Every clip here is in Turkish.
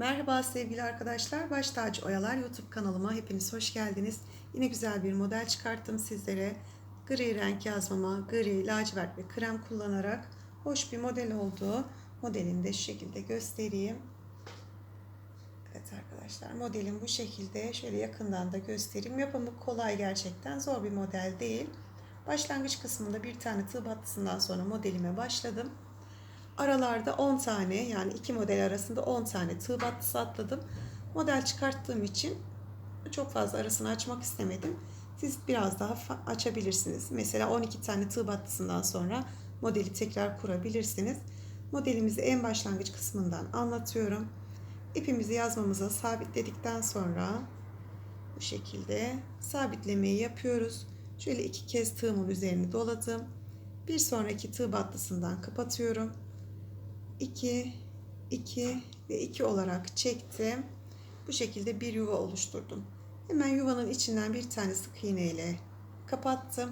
Merhaba sevgili arkadaşlar. Baş Tacı Oyalar YouTube kanalıma hepiniz hoş geldiniz. Yine güzel bir model çıkarttım sizlere. Gri renk yazmama, gri, lacivert ve krem kullanarak hoş bir model oldu. Modelini de şu şekilde göstereyim. Evet arkadaşlar modelim bu şekilde. Şöyle yakından da göstereyim. Yapımı kolay gerçekten. Zor bir model değil. Başlangıç kısmında bir tane tığ battısından sonra modelime başladım. Aralarda 10 tane yani iki model arasında 10 tane tığ battısı atladım. Model çıkarttığım için çok fazla arasını açmak istemedim. Siz biraz daha açabilirsiniz. Mesela 12 tane tığ battısından sonra modeli tekrar kurabilirsiniz. Modelimizi en başlangıç kısmından anlatıyorum. İpimizi yazmamıza sabitledikten sonra bu şekilde sabitlemeyi yapıyoruz. Şöyle iki kez tığımın üzerini doladım. Bir sonraki tığ battısından kapatıyorum. 2, 2 ve 2 olarak çektim. Bu şekilde bir yuva oluşturdum. Hemen yuvanın içinden bir tane sık iğne ile kapattım.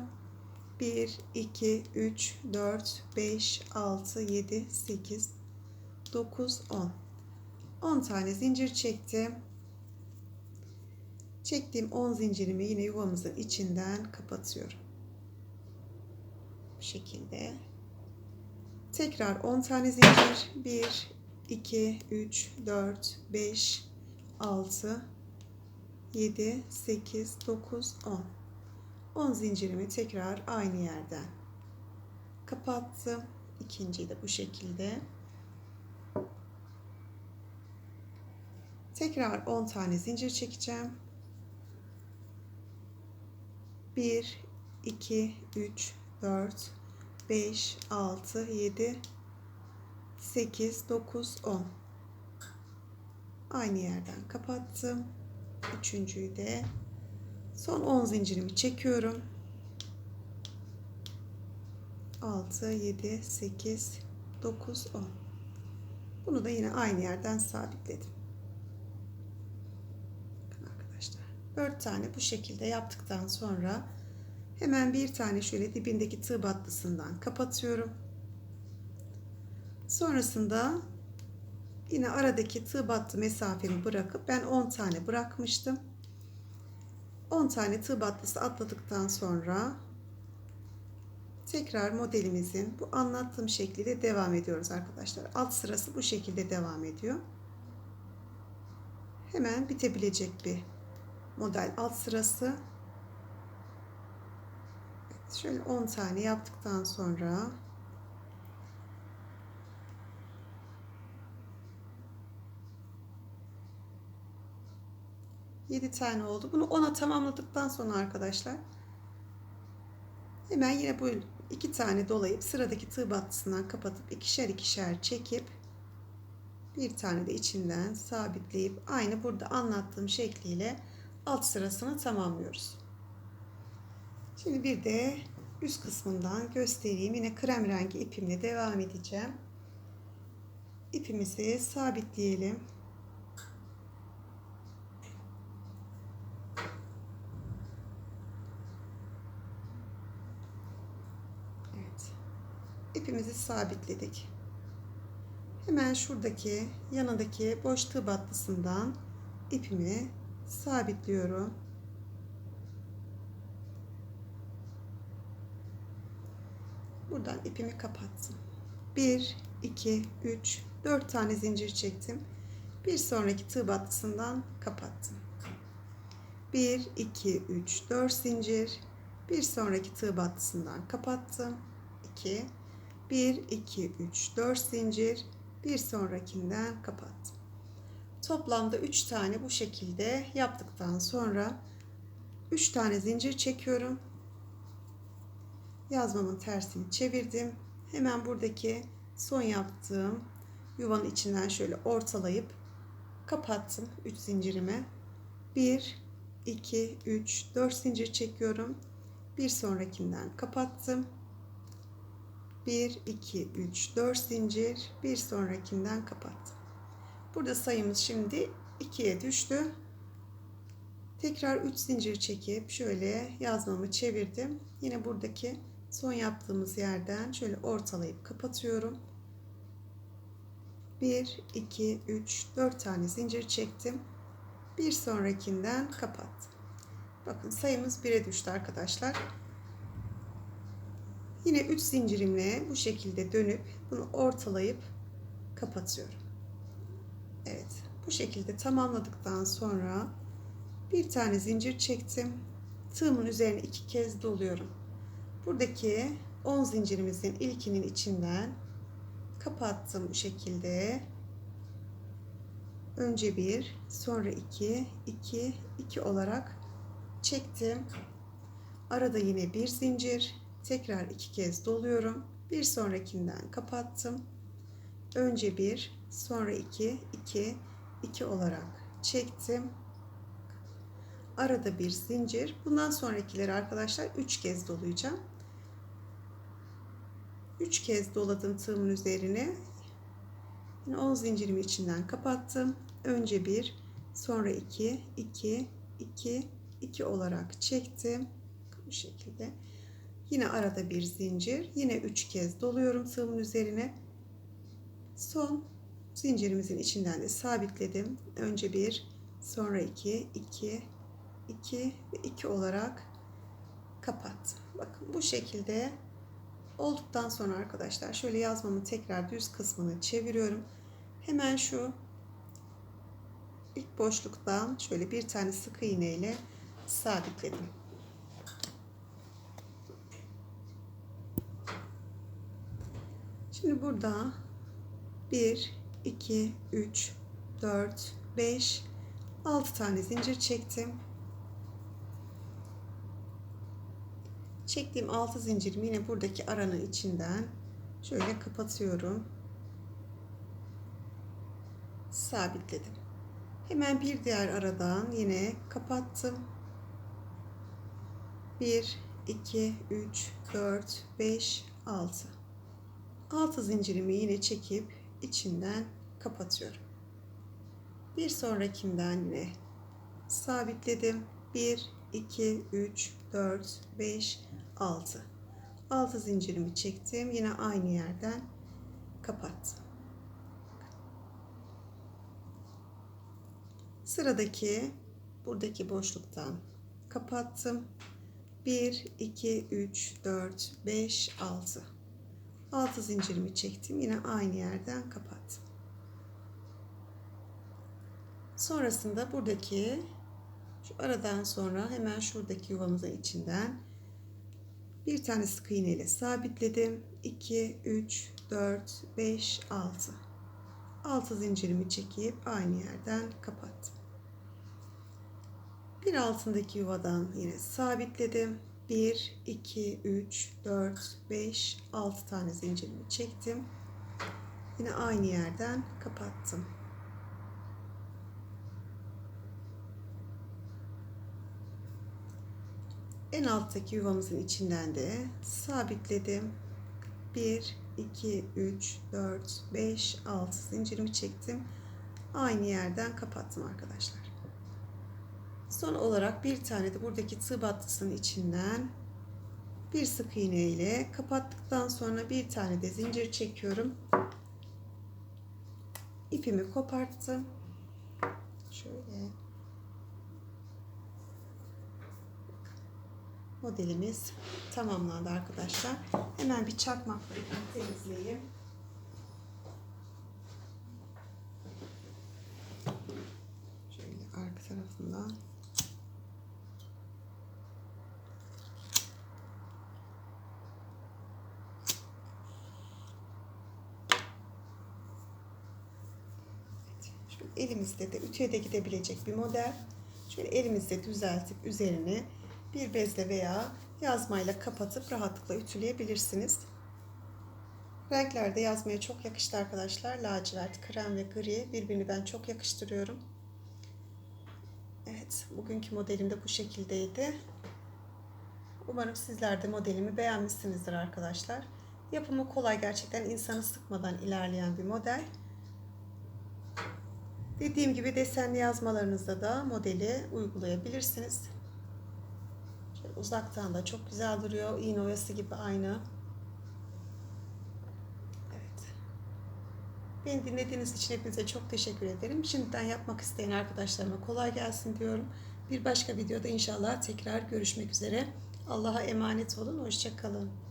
1, 2, 3, 4, 5, 6, 7, 8, 9, 10. 10 tane zincir çektim. Çektiğim 10 zincirimi yine yuvamızın içinden kapatıyorum. Bu şekilde Tekrar 10 tane zincir. 1, 2, 3, 4, 5, 6, 7, 8, 9, 10. 10 zincirimi tekrar aynı yerden kapattım. İkinciyi de bu şekilde. Tekrar 10 tane zincir çekeceğim. 1, 2, 3, 4, 5, 6, 7, 8, 9, 10. Aynı yerden kapattım. Üçüncüyü de son 10 zincirimi çekiyorum. 6, 7, 8, 9, 10. Bunu da yine aynı yerden sabitledim. Bakın arkadaşlar. 4 tane bu şekilde yaptıktan sonra Hemen bir tane şöyle dibindeki tığ battısından kapatıyorum. Sonrasında yine aradaki tığ battı mesafemi bırakıp ben 10 tane bırakmıştım. 10 tane tığ battısı atladıktan sonra tekrar modelimizin bu anlattığım şekliyle devam ediyoruz arkadaşlar. Alt sırası bu şekilde devam ediyor. Hemen bitebilecek bir model alt sırası. Şöyle 10 tane yaptıktan sonra yedi tane oldu. Bunu 10'a tamamladıktan sonra arkadaşlar hemen yine bu iki tane dolayıp sıradaki tığ battısından kapatıp ikişer ikişer çekip bir tane de içinden sabitleyip aynı burada anlattığım şekliyle alt sırasını tamamlıyoruz. Şimdi bir de üst kısmından göstereyim. Yine krem rengi ipimle devam edeceğim. İpimizi sabitleyelim. Evet. İpimizi sabitledik. Hemen şuradaki yanındaki boş tığ battısından ipimi sabitliyorum. Buradan ipimi kapattım. 1 2 3 4 tane zincir çektim. Bir sonraki tığ battısından kapattım. 1 2 3 4 zincir. Bir sonraki tığ battısından kapattım. 2 1 2 3 4 zincir. Bir sonrakinden kapattım. Toplamda 3 tane bu şekilde yaptıktan sonra 3 tane zincir çekiyorum yazmamın tersini çevirdim. Hemen buradaki son yaptığım yuvanın içinden şöyle ortalayıp kapattım 3 zincirimi. 1 2 3 4 zincir çekiyorum. Bir sonrakinden kapattım. 1 2 3 4 zincir, bir sonrakinden kapattım. Burada sayımız şimdi 2'ye düştü. Tekrar 3 zincir çekip şöyle yazmamı çevirdim. Yine buradaki son yaptığımız yerden şöyle ortalayıp kapatıyorum. 1, 2, 3, 4 tane zincir çektim. Bir sonrakinden kapattım. Bakın sayımız 1'e düştü arkadaşlar. Yine 3 zincirimle bu şekilde dönüp bunu ortalayıp kapatıyorum. Evet bu şekilde tamamladıktan sonra bir tane zincir çektim. Tığımın üzerine iki kez doluyorum. Buradaki 10 zincirimizin ilkinin içinden kapattım bu şekilde. Önce bir, sonra iki, iki, iki olarak çektim. Arada yine bir zincir, tekrar iki kez doluyorum. Bir sonrakinden kapattım. Önce bir, sonra iki, iki, iki olarak çektim. Arada bir zincir. Bundan sonrakileri arkadaşlar üç kez dolayacağım. Üç kez doladım tığımın üzerine. Yine 10 zincirimi içinden kapattım. Önce bir, sonra iki, iki, iki, iki olarak çektim. Bu şekilde. Yine arada bir zincir. Yine üç kez doluyorum tığımın üzerine. Son zincirimizin içinden de sabitledim. Önce bir, sonra iki, iki, iki ve iki olarak kapattım. Bakın bu şekilde olduktan sonra arkadaşlar şöyle yazmamın tekrar düz kısmını çeviriyorum. Hemen şu ilk boşluktan şöyle bir tane sık iğne ile sabitledim. Şimdi burada 1 2 3 4 5 6 tane zincir çektim. Çektiğim 6 zincirimi yine buradaki aranın içinden şöyle kapatıyorum. Sabitledim. Hemen bir diğer aradan yine kapattım. 1 2 3 4 5 6 6 zincirimi yine çekip içinden kapatıyorum. Bir sonrakinden yine sabitledim. 1 2 3 4 5 6 6 zincirimi çektim. Yine aynı yerden kapattım. Sıradaki buradaki boşluktan kapattım. 1 2 3 4 5 6 6 zincirimi çektim. Yine aynı yerden kapattım. Sonrasında buradaki şu aradan sonra hemen şuradaki yuvamızın içinden bir tane sık iğne ile sabitledim. 2, 3, 4, 5, 6. 6 zincirimi çekip aynı yerden kapattım. Bir altındaki yuvadan yine sabitledim. 1, 2, 3, 4, 5, 6 tane zincirimi çektim. Yine aynı yerden kapattım. En alttaki yuvamızın içinden de sabitledim. 1, 2, 3, 4, 5, 6 zincirimi çektim. Aynı yerden kapattım arkadaşlar. Son olarak bir tane de buradaki tığ battısının içinden bir sık iğne ile kapattıktan sonra bir tane de zincir çekiyorum. İpimi koparttım. Şöyle modelimiz tamamlandı arkadaşlar. Hemen bir çakmakla temizleyeyim. Şöyle arka tarafından elimizde de ütüye de gidebilecek bir model. Şöyle elimizde düzeltip üzerine bir bezle veya yazmayla kapatıp rahatlıkla ütüleyebilirsiniz. Renkler de yazmaya çok yakıştı arkadaşlar. Lacivert, krem ve gri birbirini ben çok yakıştırıyorum. Evet, bugünkü modelim de bu şekildeydi. Umarım sizler de modelimi beğenmişsinizdir arkadaşlar. Yapımı kolay gerçekten insanı sıkmadan ilerleyen bir model. Dediğim gibi desenli yazmalarınızda da modeli uygulayabilirsiniz. Uzaktan da çok güzel duruyor. İğne gibi aynı. Evet. Beni dinlediğiniz için hepinize çok teşekkür ederim. Şimdiden yapmak isteyen arkadaşlarıma kolay gelsin diyorum. Bir başka videoda inşallah tekrar görüşmek üzere. Allah'a emanet olun. Hoşçakalın.